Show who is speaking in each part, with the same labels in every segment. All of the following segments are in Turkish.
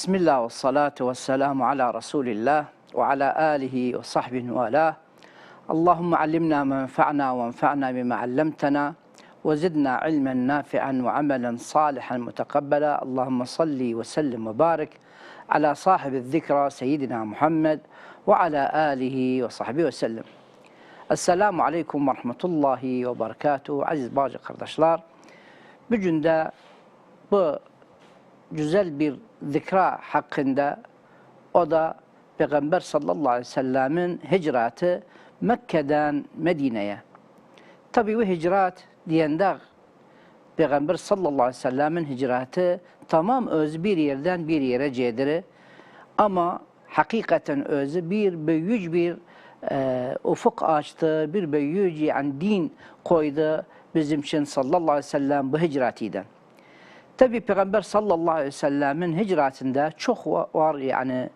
Speaker 1: بسم الله والصلاة والسلام على رسول الله وعلى آله وصحبه والاه. اللهم علمنا ما ينفعنا وانفعنا بما علمتنا وزدنا علما نافعا وعملا صالحا متقبلا. اللهم صل وسلم وبارك على صاحب الذكرى سيدنا محمد وعلى آله وصحبه وسلم. Esselamu Aleyküm ve Rahmetullahi ve Berekatuhu. Aziz bazı kardeşler, bugün de bu zikra hakkında o da Peygamber sallallahu aleyhi ve sellemin hicratı Mekke'den Medine'ye. Tabi bu hicrat diyende Peygamber sallallahu aleyhi ve sellemin hicratı tamam öz bir yerden bir yere cediri ama hakikaten özü bir büyük bir e, ufuk açtı, bir büyük yani din koydu bizim için sallallahu aleyhi ve sellem bu hicratiden. Tabi Peygamber sallallahu aleyhi ve sellemin hicratinde çok var yani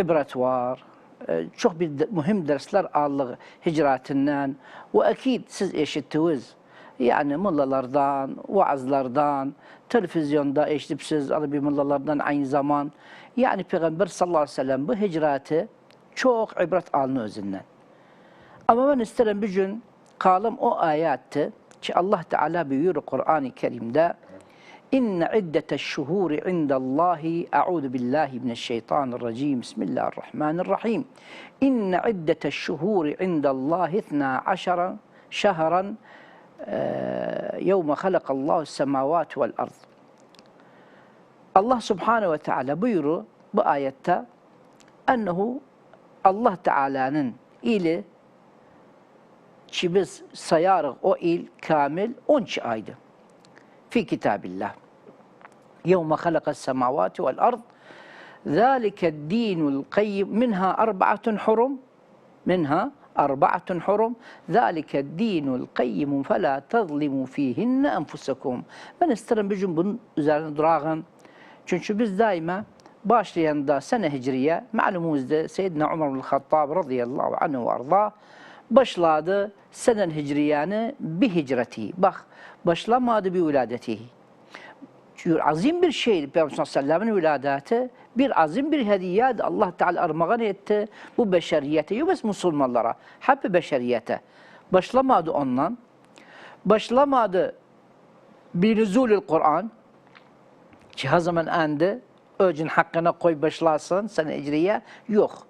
Speaker 1: ibret var, e, çok bir mühim dersler aldık hicratinden ve akid siz eşittiniz. Yani mullalardan, vaazlardan, televizyonda eşitip siz Arabi mullalardan aynı zaman. Yani Peygamber sallallahu aleyhi ve sellem bu hicratı çok ibret alını özünden. Ama ben isterim bir gün kalım o ayattı ki Allah Teala buyuruyor Kur'an-ı Kerim'de İnne iddeteş şuhuri indallahi a'udu billahi mineşşeytanirracim Bismillahirrahmanirrahim İnne iddeteş şuhuri indallahi ithna aşara şehran yevme halakallahu semavati vel ard Allah Subhanahu ve Teala buyuru bu ayette ennehu Allah Teala'nın ili ki biz sayarız o il kamil 12 aydı. في كتاب الله. يوم خلق السماوات والأرض ذلك الدين القيم منها أربعة حرم منها أربعة حرم. ذلك الدين القيم فلا تظلموا فيهن أنفسكم. من استرم بجنب زارن دراغن. çünkü biz daima başlayan da sene hicriye malumuzda Seyyidina Umar bin Khattab radıyallahu anhu ve arzah başladı senen hicriyanı bir hicreti. Bak başlamadı bir viladeti. Çünkü azim bir şey Peygamber sallallahu aleyhi viladeti bir azim bir hediyeydi. Allah Teala armağan etti bu beşeriyete. Bes Müslümanlara. Hep beşeriyete. Başlamadı ondan. Başlamadı bir nüzulül Kur'an. Ki her zaman andi öcün hakkına koy başlasın sene hicriye yok.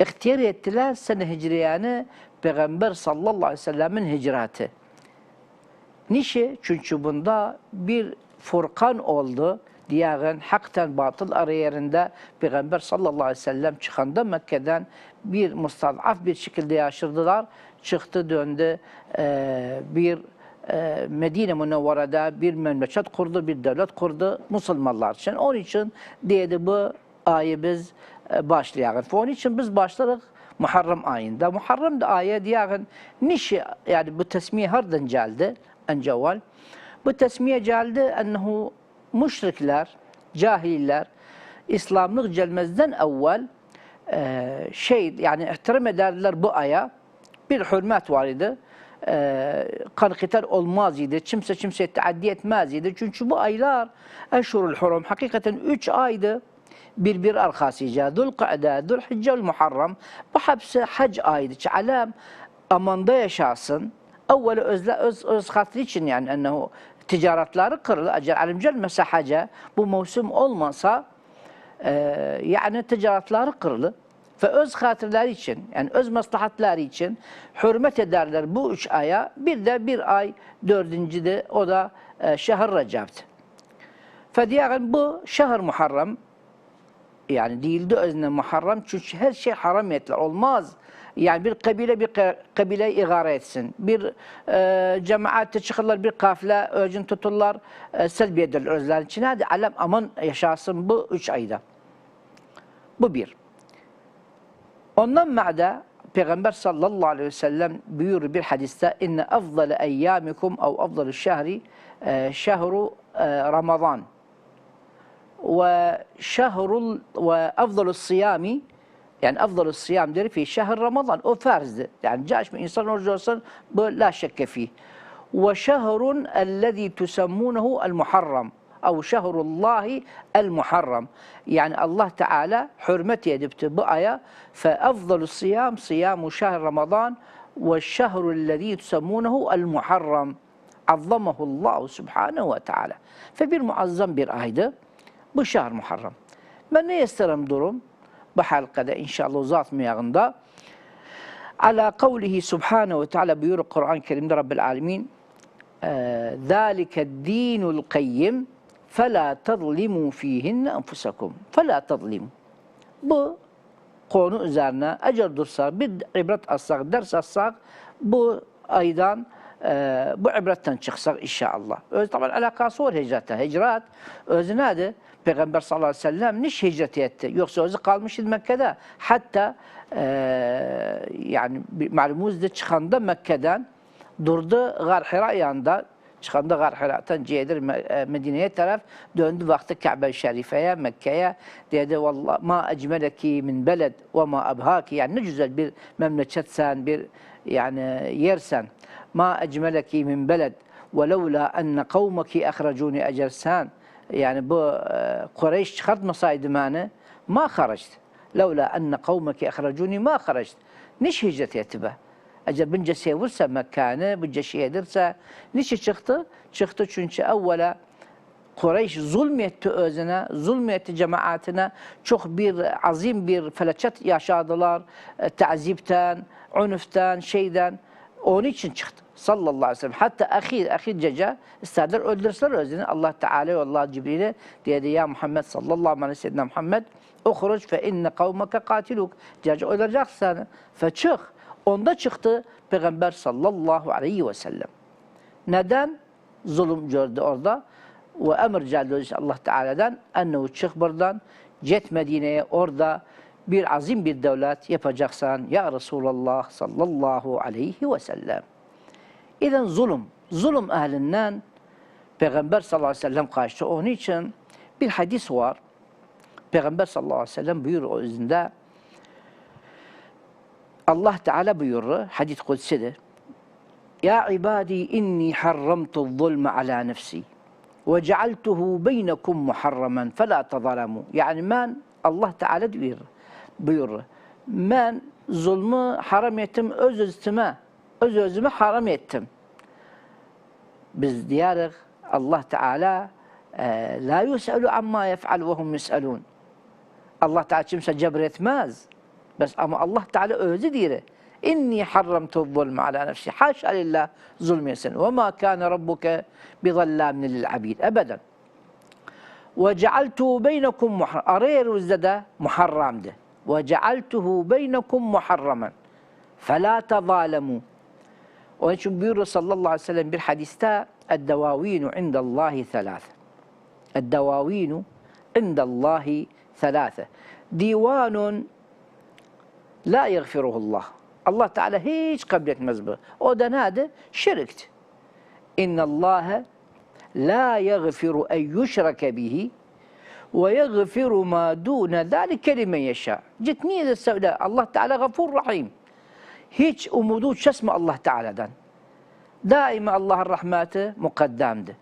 Speaker 1: İhtiyar ettiler sene hicriyanı Peygamber sallallahu aleyhi ve sellemin hicratı. Niçin? Çünkü bunda bir furkan oldu. Diğerin haktan batıl arayerinde Peygamber sallallahu aleyhi ve sellem çıkanda Mekke'den bir mustadaf bir şekilde yaşırdılar. Çıktı döndü ee, bir e, Medine Münevvere'de bir memleket kurdu, bir devlet kurdu Müslümanlar için. Onun için dedi bu ayı biz e, başlayalım. Onun için biz başladık Muharrem ayında. Muharrem de ayı diyelim nişi yani bu tesmiye hardan geldi encevval. Bu tesmiye geldi ennehu müşrikler, cahiller İslamlık gelmezden evvel e, şey yani ihtiram ederler bu aya bir hürmet var idi e, kan kıtar olmaz idi. Kimse kimseye teaddi etmez idi. Çünkü bu aylar eşhurul hurum hakikaten üç aydı. Bir bir arkasıca. Dul-Qa'da, Dul-Hicce Muharrem. Bu hepsi hac aydı. Ki alem amanda yaşasın. Evveli özle, öz, öz hatırı için yani ennehu ticaretleri kırılır. Acel alim gelmese haca bu mevsim olmasa e, yani ticaretleri kırılır ve öz hatırları için yani öz maslahatları için hürmet ederler bu üç aya. Bir de bir ay dördüncüde o da e, şehir Recep'ti. Fediyen bu şehir Muharrem yani değildi özne Muharrem çünkü her şey haram ettiler. Olmaz. Yani bir kabile bir kabile igare etsin. Bir e, cemaate çıkarlar bir kafile öcün tuturlar e, selbi ederler özler için. Hadi alem aman yaşasın bu üç ayda. Bu bir. Ondan ma'da Peygamber sallallahu aleyhi ve sellem buyurur bir hadiste inne afdale eyyamikum ev afdalu şehri şehru Ramazan ve şehrul ve afdalu siyami yani afdalu siyam der fi şehr Ramazan o farzdı. Yani caş bir insan oruç olsun bu la şekke fi. Ve şehrun ellezî tusemmunehu el muharram ev şehrullahi el muharram. Yani Allah Teala hürmet edipti bu aya fe afdalu siyam siyamu şehr Ramazan ve şehru ellezî tusemmunehu el muharram. Azzamahu Allah subhanehu ve teala. Ve bir muazzam bir aydı. Bu şehr Muharram. Ben ne isterim durum? Bu halkada inşallah uzatmayağında. Ala kavlihi subhanehu ve teala buyuruyor Kur'an-ı Kerim'de Rabbil Alemin. ذَٰلِكَ الدِّينُ الْقَيِّمِ فَلَا تَظْلِمُوا ف۪يهِنَّ أَنْفُسَكُمْ فَلَا تَظْلِمُوا Bu konu üzerine eğer dursak, bir ibret alsak, ders alsak, bu aydan e, bu ibretten çıksak inşallah. Öz tabi alakası var hicrete. Hicret özü nedir? Peygamber sallallahu aleyhi ve sellem niş hicret etti? Yoksa özü kalmıştı Mekke'de. Hatta e, yani malumuzda çıkanda Mekke'den durdu Gar Hira yanında çıkanda Gar Hira'tan Cihedir Medine'ye taraf döndü vakti Kabe-i Şerife'ye, Mekke'ye dedi vallahi ma ecmeleki min beled ve ma abhaki yani ne güzel bir memleketsen bir yani yersen ma ecmeleki min beled ve levla enne kavmeki ahrecuni ecersen yani bu e, Kureyş çıkartmasaydı beni ma haraçtı. Levla enne kavmeki ahrecuni ma haraçtı. Niş hicret etti be? Eğer bunca sevirse Mekkan'ı, bunca şey edirse, niçin çıktı? Çıktı çünkü evvela Kureyş zulmetti özüne, zulmetti cemaatine. Çok bir azim bir felaket yaşadılar. E, Ta'zipten, unuftan, şeyden. Onun için çıktı. Sallallahu aleyhi ve sellem. Hatta ahir, ahir gece isterler öldürseler özünü. Allah Teala ve Allah Cibril'e dedi ya Muhammed sallallahu aleyhi ve sellem Muhammed Uhruç fe inne kavmeke katiluk. Gece öldüreceksin. Fe çık. Onda çıktı Peygamber sallallahu aleyhi ve sellem. Neden? Zulüm gördü orada. Ve emir geldi Allah Teala'dan. Ennehu çık buradan. Cet Medine'ye orada bir azim bir devlet yapacaksan ya Resulallah sallallahu aleyhi ve sellem. İden zulüm, zulüm ehlinden Peygamber sallallahu aleyhi ve sellem kaçtı. Onun için bir hadis var. Peygamber sallallahu aleyhi ve sellem buyuruyor o yüzünde Allah Teala buyurur, hadis kutsidir. Ya ibadi inni harramtu zulme ala nefsi cealtuhu beynekum muharraman fela tazalamu. Yani ben Allah Teala diyor, buyurur. Ben zulmü haram ettim öz özüme, öz özüme haram ettim. Biz diyarız Allah Teala e, la yus'alu amma yef'al ve hum yus'alun. Allah Teala kimse cebretmez. Bes ama Allah Teala özü diyor. İnni harramtu zulme ala nefsi. Haşa lillah zulmesin. Ve ma kana rabbuke bi zallamin lil abid. Ebeden. Ve cealtuhu beynekum muharram. Arayırızda da muharramdı. Ve cealtuhu beynekum muharraman. Fela tezalemu. Onun için buyuruyor sallallahu aleyhi ve sellem bir hadiste Eddevavinu indallahi thelâfe. Eddevavinu indallahi thelâfe. Divanun La yagfiruhullah. Allah Teala hiç kabul etmez bu. O da nedir? Şirkti. İnna Allahe la yagfiru ma dune zalike limen yeşâ. Git niye de söyle Allah Teala gafur rahim. Hiç umudu kesme Allah Teala'dan. Daima Allah'ın rahmeti mukaddemdi.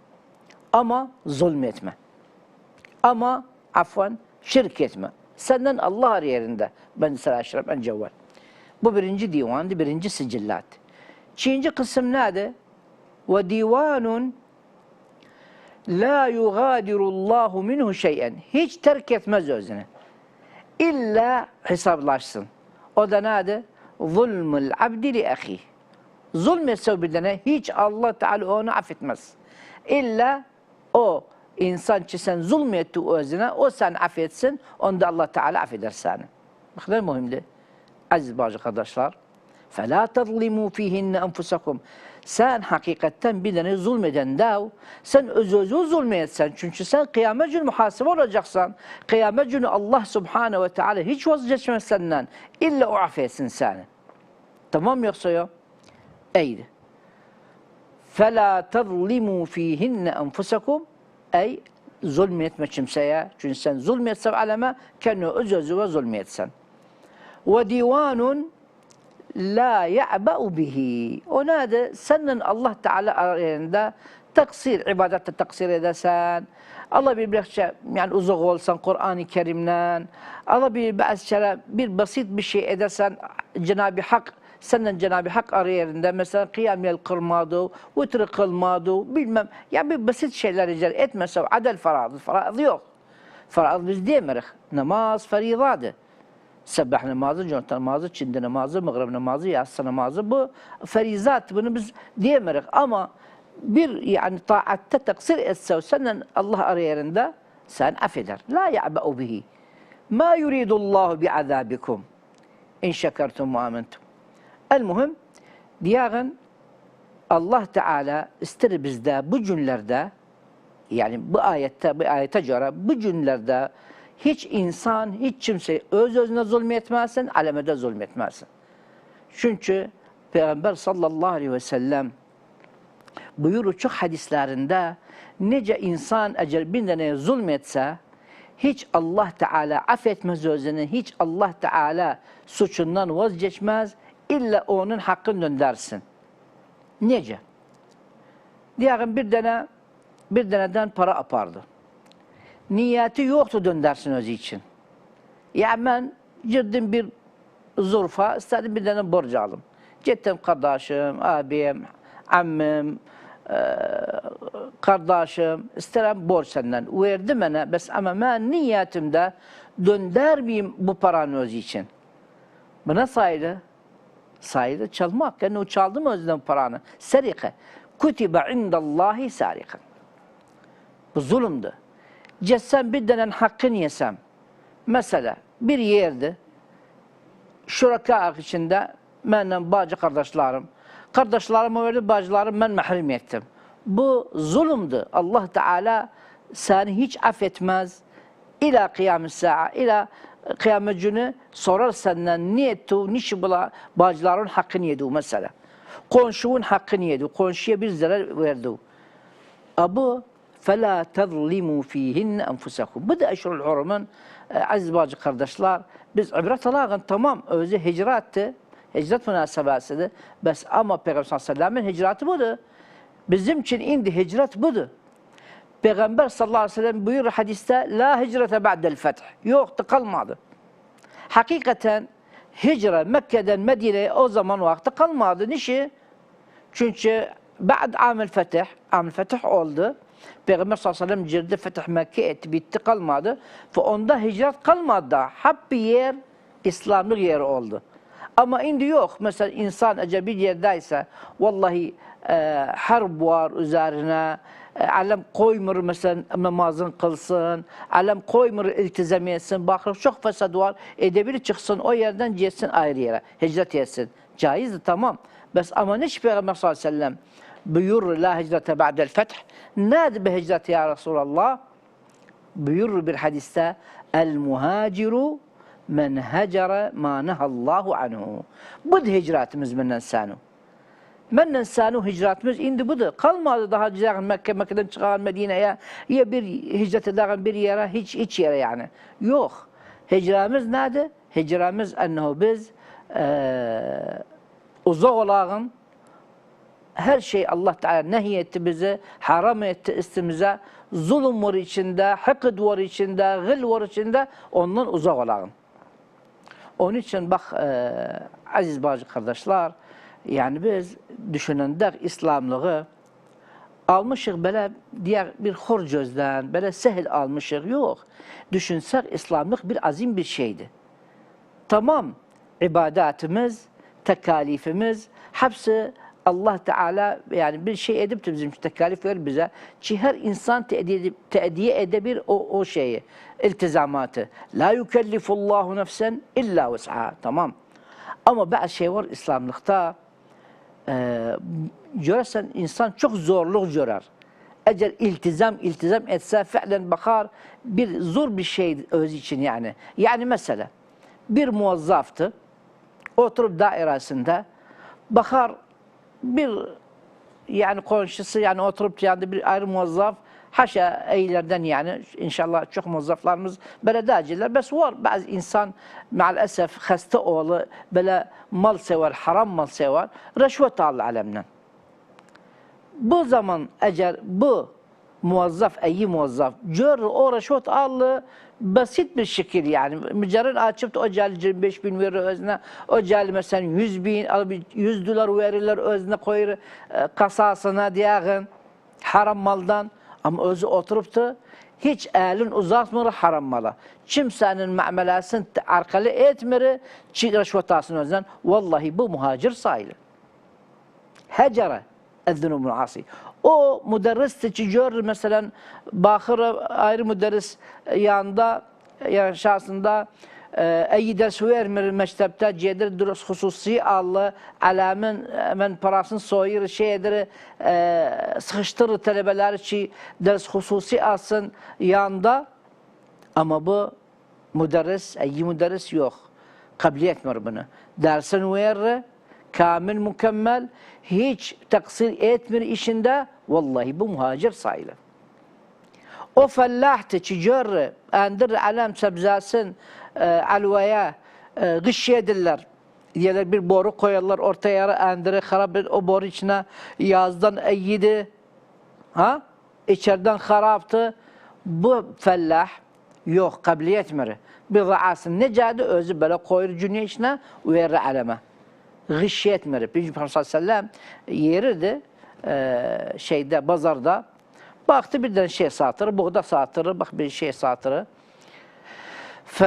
Speaker 1: Ama zulmetme. Ama afwan şirk etme. Senden Allah yerinde. Ben sana aşraf en cevval. Bu birinci divandı, birinci sicillat. İkinci kısım nerede? Ve divanun la yugadirullahu minhu şeyen. Hiç terk etmez özünü. İlla hesaplaşsın. O da nerede? Zulmul abdi li ahi. Zulmetse birine hiç Allah Teala onu affetmez. İlla o insan ki sen zulmetti özüne, o sen affetsin, onda Allah Teala affeder seni. Bak ne mühimdi. Aziz bazı kardeşler. فَلَا تَظْلِمُوا ف۪يهِنَّ أَنْفُسَكُمْ Sen hakikaten birine zulmeden dav, sen öz özü zulmeyetsen. Çünkü sen kıyamet günü muhasebe olacaksan, kıyamet günü Allah Subhanahu ve Teala hiç vazgeçmez senden. İlla o affetsin seni. Tamam yoksa yok? Eydi. فَلَا تَظْلِمُوا ف۪يهِنَّ أَنْفُسَكُمْ Ey zulmetme kimseye. Çünkü sen zulmetsen aleme kendi öz özüve zulmetsen. Ve لا يعبأ به. ونادى سن الله تعالى عند تقصير عبادة التقصير إذا سان. الله بيبلغ يعني أزغول سان قرآن كريمنان الله بيبعث شلا بسيط بشيء إذا سان. جنابي حق سنة جنابي حق أريرندا مثلا قيام القرمادو وترق المادو بالمم يعني بسيط شيء لرجال إتمسوا عدا الفرائض الفرائض يوخ فرائض مش ديمرخ. نماز فريضاده Sabah namazı, cumat namazı, çinde namazı, mağrib namazı, yatsı namazı bu ferizat. Bunu biz diyemirik ama bir yani taatte taksir etse senden Allah arayarında sen affeder. La ya'ba'u bihi. Ma yuridullahu bi'azabikum. İn şekertum ve amentum. El muhim diyağın Allah Teala ister bizde bu günlerde yani bu ayette, bu ayete göre bu günlerde hiç insan, hiç kimse öz özüne zulmetmezsin, alemede zulmetmezsin. Çünkü Peygamber sallallahu aleyhi ve sellem buyurur çok hadislerinde nece insan eğer bir tane zulmetse hiç Allah Teala affetmez özünü, hiç Allah Teala suçundan vazgeçmez, illa onun hakkını döndersin. Nece? Diyelim bir tane bir deneden para apardı. Niyeti yoktu döndersin özü için. Ya ben girdim bir zurfa, istedim bir tane borç alım. Gittim kardeşim, abim, ammim, e, kardeşim, isterim borç senden. Verdi bana, bes ama ben niyetimde döndermeyeyim bu paranı özü için. Buna saydı. Saydı çalmak. Yani o çaldı mı özden paranı? Serike. Kutibe indallahi sarikan. Bu zulümdü. Cessem bir denen hakkını yesem. Mesela bir yerde şuraka içinde benden bacı kardeşlerim. Kardeşlerime verdi, bacılarım ben mahrum ettim. Bu zulümdü. Allah Teala seni hiç affetmez. İla kıyamet sa'a, ila kıyamet günü sorar senden ne etti, niçin bula bacıların hakkını yedi mesela. Komşunun hakkını yedi, komşuya bir zarar verdi. Abu فَلَا تَظْلِمُوا ف۪يهِنَّ أَنْفُسَكُمْ Bu da eşrul hurumun e, aziz bacı kardeşler. Biz ibret alağın tamam özü hicrattı. Hicret münasebesidir. Bes ama Peygamber sallallahu aleyhi ve sellem'in hicratı budur. Bizim için indi hicret budur. Peygamber sallallahu aleyhi ve sellem buyurur hadiste La hicrete ba'del feth. Yoktu kalmadı. Hakikaten hicre Mekke'den Medine'ye o zaman vakti kalmadı. Nişi? Çünkü ba'd amel fetih, amel fetih oldu. Peygamber sallallahu aleyhi ve sellem girdi fetih Mekke etti, bitti kalmadı. Ve onda hicret kalmadı da. Hep bir yer İslamlık yeri oldu. Ama indi yok. Mesela insan eğer bir yerdeyse vallahi e, harp var üzerine, e, alem koymur mesela namazın kılsın, alem koymur iltizam etsin, bakır çok fesad var, edebilir çıksın o yerden gitsin ayrı yere, hicret etsin. Caizdir tamam. Bes ama ne Peygamber sallallahu aleyhi ve sellem buyurur la hicrete ba'del feth. Nerede be hicret ya Resulallah? Buyurur bir hadiste el muhaciru men hecere ma nehallahu anhu. Bu da hicretimiz menden sanu. Menden sanu hicretimiz indi budur. Kalmadı daha güzel Mekke, Mekke'den çıkan Medine'ye ya bir hicret eden bir yere, hiç hiç yere yani. Yok. Hicremiz nerede? Hicremiz ennehu biz e, uzak olağın her şey Allah Teala nehy etti bize, haram etti istimize, zulüm var içinde, hıkıd var içinde, gıl var içinde, ondan uzak olalım. Onun için bak e, aziz bazı kardeşler, yani biz düşünendek İslamlığı almışık böyle diğer bir hor gözden, böyle sehil almışık. Yok. Düşünsek İslamlık bir azim bir şeydi. Tamam ibadetimiz, tekalifimiz hepsi Allah Teala yani bir şey edip de bizim tekalif ver bize. Ki her insan teediye, edebilir o, o şeyi, iltizamatı. La yukellifullahu nefsen illa vus'ha. Tamam. Ama bazı şey var İslamlıkta e, görürsen insan çok zorluk görer. Eğer iltizam iltizam etse fiilen bakar bir zor bir şey öz için yani. Yani mesela bir muvazzaftı oturup dairesinde bakar bir yani komşusu yani oturup yanında bir ayrı muvazzaf haşa eylerden yani inşallah çok muvazzaflarımız belediyeciler bes var bazı insan maalesef hasta oğlu böyle mal sever haram mal sever reşvet alır alemden. Bu zaman eğer bu muvazzaf, iyi muvazzaf, gör o reşvet allı basit bir şekil yani. Mücerred açıp da o cali 25 bin verir özüne, o cali mesela 100 bin, alıp 100 dolar verirler özüne koyur e, kasasına diyağın haram maldan. Ama özü oturup da hiç elin uzatmır haram mala. Kimsenin muamelesini arkalı etmir, çi reşvet alsın özünden. Vallahi bu muhacir sayılır. Hecere ezzunubul asi. O müderris görür mesela bakır ayrı müderris yanında yani şahsında eyi ders vermir mektepte cedir dürüst hususi allı alamin men parasını soyur şeydir e, sıkıştırır talebeler ki ders hususi alsın yanında ama bu müderris, iyi müderris yok. Kabul etmiyor bunu. Dersin verir, kamil mükemmel, hiç taksir etmiyor işinde, vallahi bu muhacir sayılır. O fellahtı ki gör, endir alem sebzasın, e, alvaya, e, gış yedirler. Diyeler bir boru koyarlar ortaya endiri et, o boru içine yazdan eyyidi. Ha? İçeriden haraptı. Bu fellah yok kabul etmir. Bir raasın necadi özü böyle koyur cünye içine verir aleme. Gış etmir. Peygamber sallallahu aleyhi ve sellem yerirdi e, şeyde pazarda. Baktı birden şey satırı, buğda satırı, bak bir şey satırı. Fe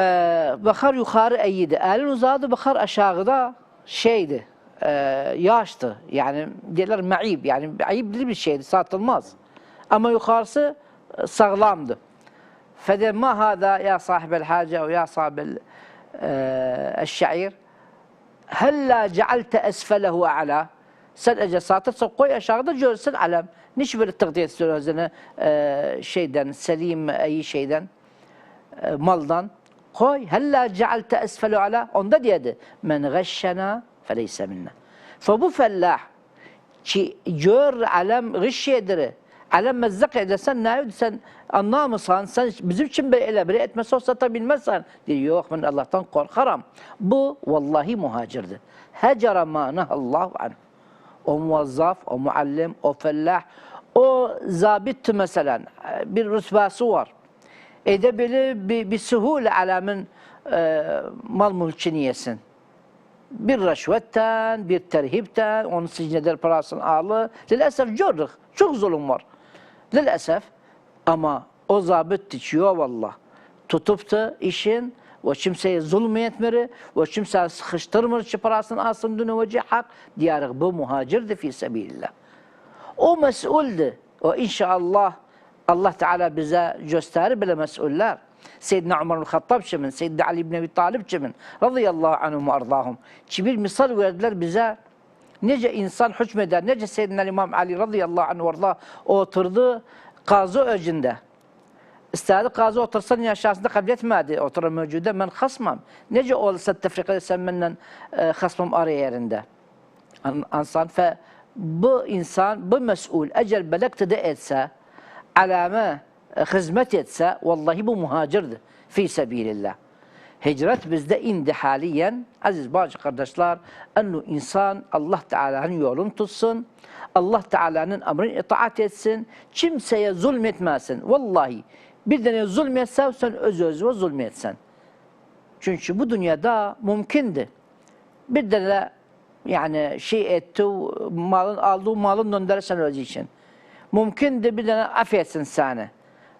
Speaker 1: bakar yukarı eğiydi. Elin uzadı bakar aşağıda şeydi. E, yaştı. Yani diyorlar me'ib. Yani ayıblı bir şeydi. Satılmaz. Ama yukarısı e, sağlamdı. Fede ma hada ya sahibel hace ve ya sahibel e, şair hella cealte esfelehu a'la sen ece satırsa koy aşağıda görsün alem. Niçin böyle takdir ediyor özüne e, şeyden, selim, iyi şeyden, e, maldan? Koy. Hella cealte esfelehu ala. Onda diyedi. Men gashşena feleyse minna. Fe bu fellah ki gör alem gış yediri. Alem mezzak edersen ne sen anlamısan sen bizim için böyle bir etmesi olsa satabilmezsen diyor yok ben Allah'tan korkarım. Bu vallahi muhacirdi. Hecere ma Allah anhu. O muvazzaf, o muallim, o fellah, o zabitti mesela bir rütbası var. Edebilir bir, bir suhule alamin e, mal mülkünü yesin. Bir reşvetten, bir terhipten, onun sicneder parasını ağlı. Lilesef gördük. Çok zulüm var. Lilesef. Ama o zabit dikiyor vallah. Tutup da işin ve kimseye zulmetmeri ve kimseye sıkıştırmır ki parasını alsın dünü vece hak diyerek bu muhacirdi fi sebilillah. O mesuldü. O inşallah Allah Teala bize gösterir bile mesuller. Seyyidina Umar bin Hattab kimin, Seyyidina Ali bin Ebi Talib kimin, radıyallahu anhum ve ardahum. Ki bir misal verdiler bize, nece insan hükmeder, nece Seyyidina İmam Ali radıyallahu anhu ve ardah oturdu kazı öcünde. İstedi kazı otursan yaşasında kabul etmedi. Oturan mevcude ben hasmam. Nece olsa tefrik etsem benden e, hasmam araya yerinde. Ansan fe bu insan, bu mesul eğer belekte de etse, alame e, hizmet vallahi bu muhacirdir. Fi sebilillah. Hicret bizde indi haliyen, aziz bazı kardeşler, ennu insan Allah Teala'nın yolunu tutsun, Allah Teala'nın emrini itaat etsin, kimseye zulmetmesin. Vallahi bir tane zulmetsen sen öz özüne zulmetsen. Çünkü bu dünyada mümkündü. Bir tane yani şey etti, malın aldığı malın döndürürsen özü için. Mümkündü bir tane affetsin seni.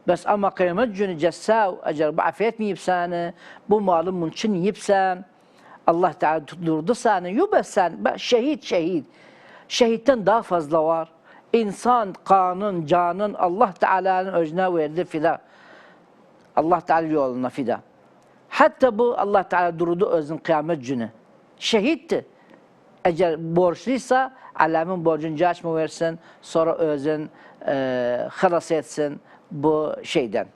Speaker 1: Bes ama kıyamet günü cessav, eğer bu affetmeyip seni, bu malın mülkünü yiyipsen, Allah Teala tutturdu seni, yubes sen, şehit şehit. Şehitten daha fazla var. İnsan, kanın, canın Allah Teala'nın özüne verdi fida. Allah Teala yoluna fida. Hatta bu Allah Teala durdu özün kıyamet günü. Şehitti. Eğer borçluysa alamin borcunu caçma versin, sonra özün e, etsin bu şeyden.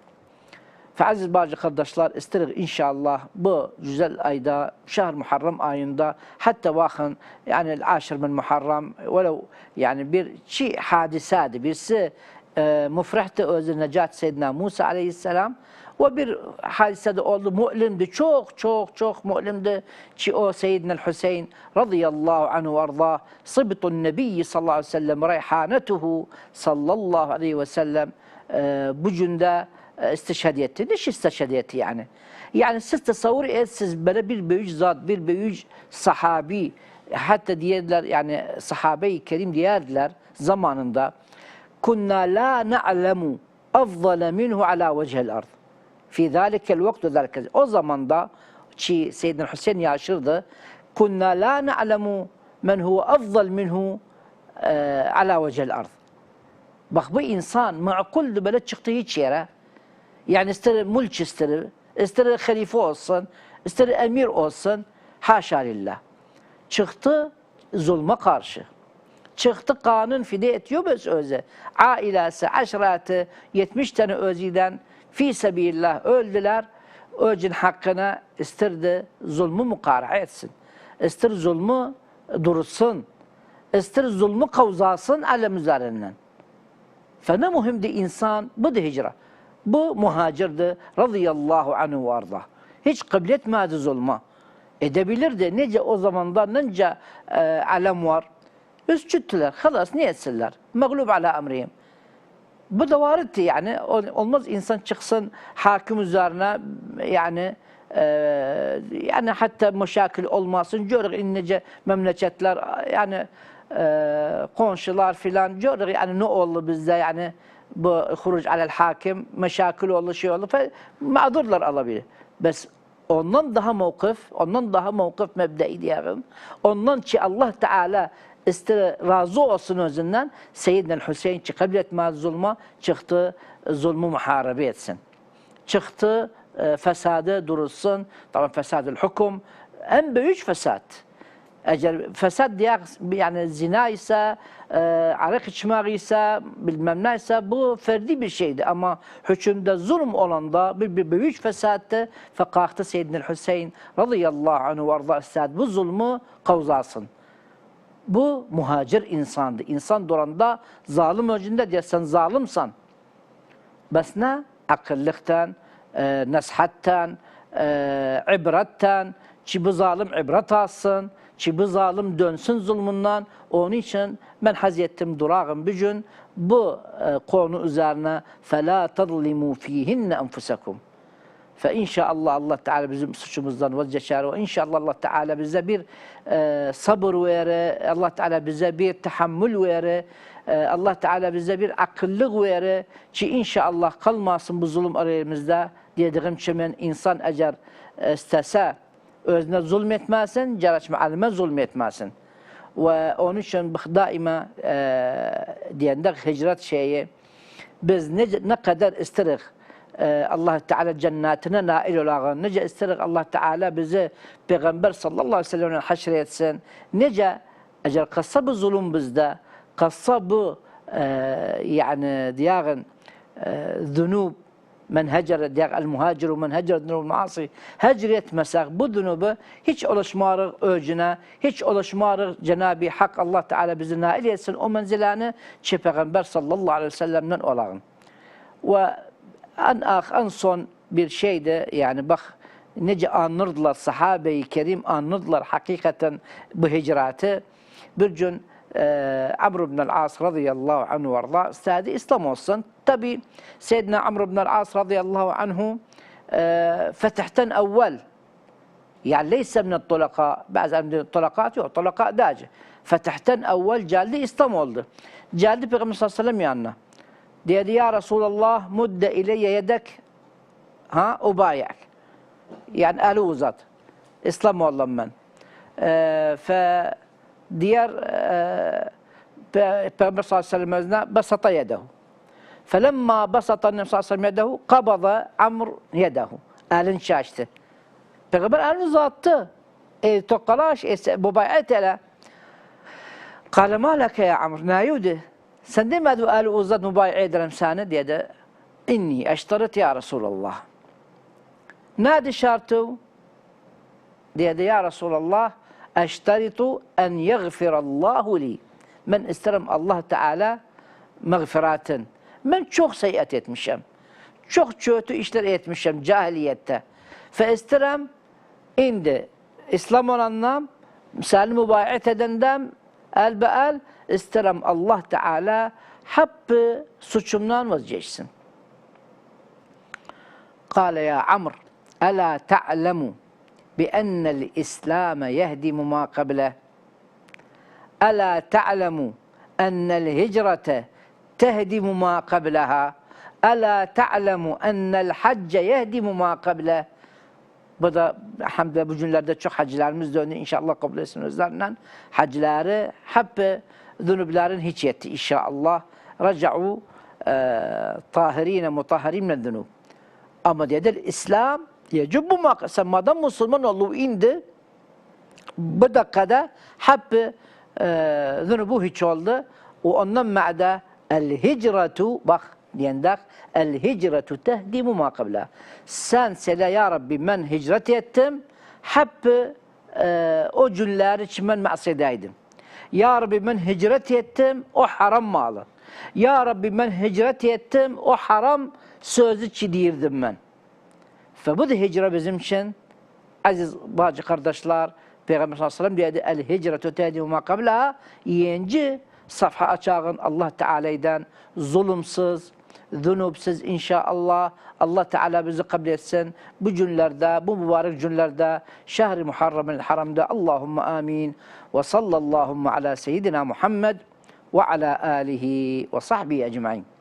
Speaker 1: Aziz bazı kardeşler istedik inşallah bu güzel ayda, şehr Muharrem ayında hatta bakın yani aşır min Muharrem velev yani bir çi hadisadi birisi e, mufrihti özü necat Seyyidina Musa aleyhisselam Ve bir hadise de oldu. Mu'limdi. Çok çok çok mu'limdi. Ki o Seyyidina Hüseyin radıyallahu anhu arda sıbtun nebiyyi sallallahu aleyhi ve sellem reyhanetuhu sallallahu aleyhi ve sellem e, bu günde e, istişhad etti. Ne istişhad etti yani? Yani siz tasavvur et siz böyle bir büyük zat, bir büyük sahabi hatta diğerler yani sahabe-i kerim diğerler zamanında kunna la na'lemu afdala minhu ala vecihil ard. Fi zalikel vaktu zalike. O zamanda ki Seyyidina Hüseyin yaşırdı. Kunna la na'lemu men huve afdal minhu e, ala vecihil ard. Bak bu insan makuldü böyle çıktı hiç yere. Yani ister mülk ister, ister halife olsun, ister emir olsun. Haşa lillah. Çıktı zulma karşı. Çıktı kanun fide ediyor bez öze. Ailesi, aşratı, 70 tane öziden fi sebillah öldüler. Öcün hakkına istirdi zulmü mukara etsin. İstir zulmü dursun. İstir zulmü kavzasın alem üzerinden. Fene muhimdi insan, bu da hicra. Bu muhacirdi radıyallahu anhu ve arda. Hiç kabul etmedi zulma. Edebilirdi. Nece o zamanda nece e, alem var. Üst çüttüler. Halas ne etsinler? Mağlup ala emrihim. Bu da varitti yani. Ol- Olmaz insan çıksın hakim üzerine yani e, yani hatta meşakil olmasın. Görür innece memleketler yani e, komşular filan görür yani ne oldu bizde yani bu huruc alel hakim meşakil oldu şey mağdurlar alabilir. Bes ondan daha mevkif, ondan daha mevkif mebdei diyelim. Ondan ki Allah Teala razı olsun özünden Seyyidina Hüseyin ki kabul etmez zulma çıktı zulmü muharebe etsin. Çıktı e, fesadı durulsun. Tabi fesadül hukum en büyük fesat. Eğer fesat diye yani zina ise, e, arak içmek ise, bilmem ne ise bu ferdi bir şeydi. Ama hükümde zulüm olanda bir, bir büyük fesattı. Fekahtı Seyyidina Hüseyin radıyallahu anhu ve arda. Bu zulmü kavzasın. Bu muhacir insandı. İnsan duranda zalim öcünde diye sen zalimsan. Bes ne? Akıllıktan, e, nasihatten, e, ibretten, ki bu zalim ibret alsın, ki bu zalim dönsün zulmünden. Onun için ben Hazretim durağım bir gün bu e, konu üzerine فَلَا تَظْلِمُوا ف۪يهِنَّ أَنْفُسَكُمْ Fe inşallah Allah Teala bizim suçumuzdan vazgeçer ve inşallah Allah Teala bize bir e, sabır verir, Allah Teala bize bir tahammül verir, e, Allah Teala bize bir akıllık verir ki inşallah kalmasın bu zulüm aramızda dediğim için insan eğer e, istese özüne zulmetmesin, ceraçme alime zulmetmesin. Ve onun için daima e, diyende hicret şeyi biz ne, ne kadar isterik e, Allah Teala cennetine nail olağın. Nece isterik Allah Teala bizi Peygamber sallallahu aleyhi ve sellem'le haşre etsin. Nece eğer kassa bu zulüm bizde, kassa bu e, yani diyağın e, zunub men hecere diyag el muhaciru men hecere maasi hecr etmesek bu zunubu hiç ulaşmarıq öcüne, hiç ulaşmarıq Cenab-ı Hak Allah Teala bizi nail etsin o menzilani ki Peygamber sallallahu aleyhi ve sellem'den olağın. Ve en ah en son bir şey de yani bak nece anırdılar sahabe-i kerim anırdılar hakikaten bu hicratı. Bir gün آه، عمرو بن العاص رضي الله عنه وارضاه أستاذي استموصن تبي سيدنا عمرو بن العاص رضي الله عنه آه، فتحتن أول. يعني ليس من الطلقاء بعض من الطلقات يو طلقاء داجة. فتحتن أول جالي استمولد جالي بغم صلى الله عليه وسلم يعنى دي يا رسول الله مد إلي يدك ها ابايعك يعني الوزت إسلام والله من. آه ف diğer e, Pe- Peygamber sallallahu aleyhi ve sellem basata yedehu. Felemma basata Nebi sallallahu aleyhi ve sellem yedehu kabada Amr yedehu. Elin şaştı. Peygamber elini uzattı. E, tokkalaş, e, mubayet ele. Kale ma leke ya Amr, nayudi. Sen demedi eli uzat mübayi'a ederim seni diye de inni eştarit ya Resulallah. Nadi şartı? Diye de ya Resulallah Eşteritu en yeğfirallahu li. Ben isterim Allah Teala mağfiratin. Ben çok seyyat etmişim. Çok kötü işler etmişim cahiliyette. Fe isterim indi İslam olandan, misali mübayet edenden elbeel isterim Allah Teala hep suçumdan vazgeçsin. Kale ya Amr, ela te'lemu bi ennel İslam yehdimu ma kabile. Ela ta'lemu ennel hicrete tehdimu ma kabileha. Ela ta'lemu ennel hacce yehdimu ma kabile. Bu da hamdülillah bu günlerde çok hacılarımız döndü. İnşallah kabul etsin özlerle. Hacıları hep zunubların hiç yetti. İnşallah raca'u e, tahirine mutahhirin min zunub. Ama dediler İslam yecubbu ma sen madem Müslüman olu indi bu dakikada hep zunubu hiç oldu. O ondan ma'da el hicretu bak diyendak el hicretu tehdimu ma kabla. Sen sele ya Rabbi ben hicret ettim. Hep e, o günler için ben masiyedeydim. Ya Rabbi ben hicret ettim o haram malı. Ya Rabbi ben hicret ettim o haram sözü çiğdirdim ben. Ve bu da hicre bizim için aziz bacı kardeşler Peygamber sallallahu aleyhi ve sellem dedi el hicretu tehdimu ma kablaha yiyince safha açağın Allah Teala'dan zulümsüz, zunubsuz inşallah Allah Teala bizi kabul etsin. Bu günlerde, bu mübarek günlerde şehri Muharrem'in haramda Allahümme amin ve sallallahu ala seyyidina Muhammed ve ala alihi ve sahbihi ecmain.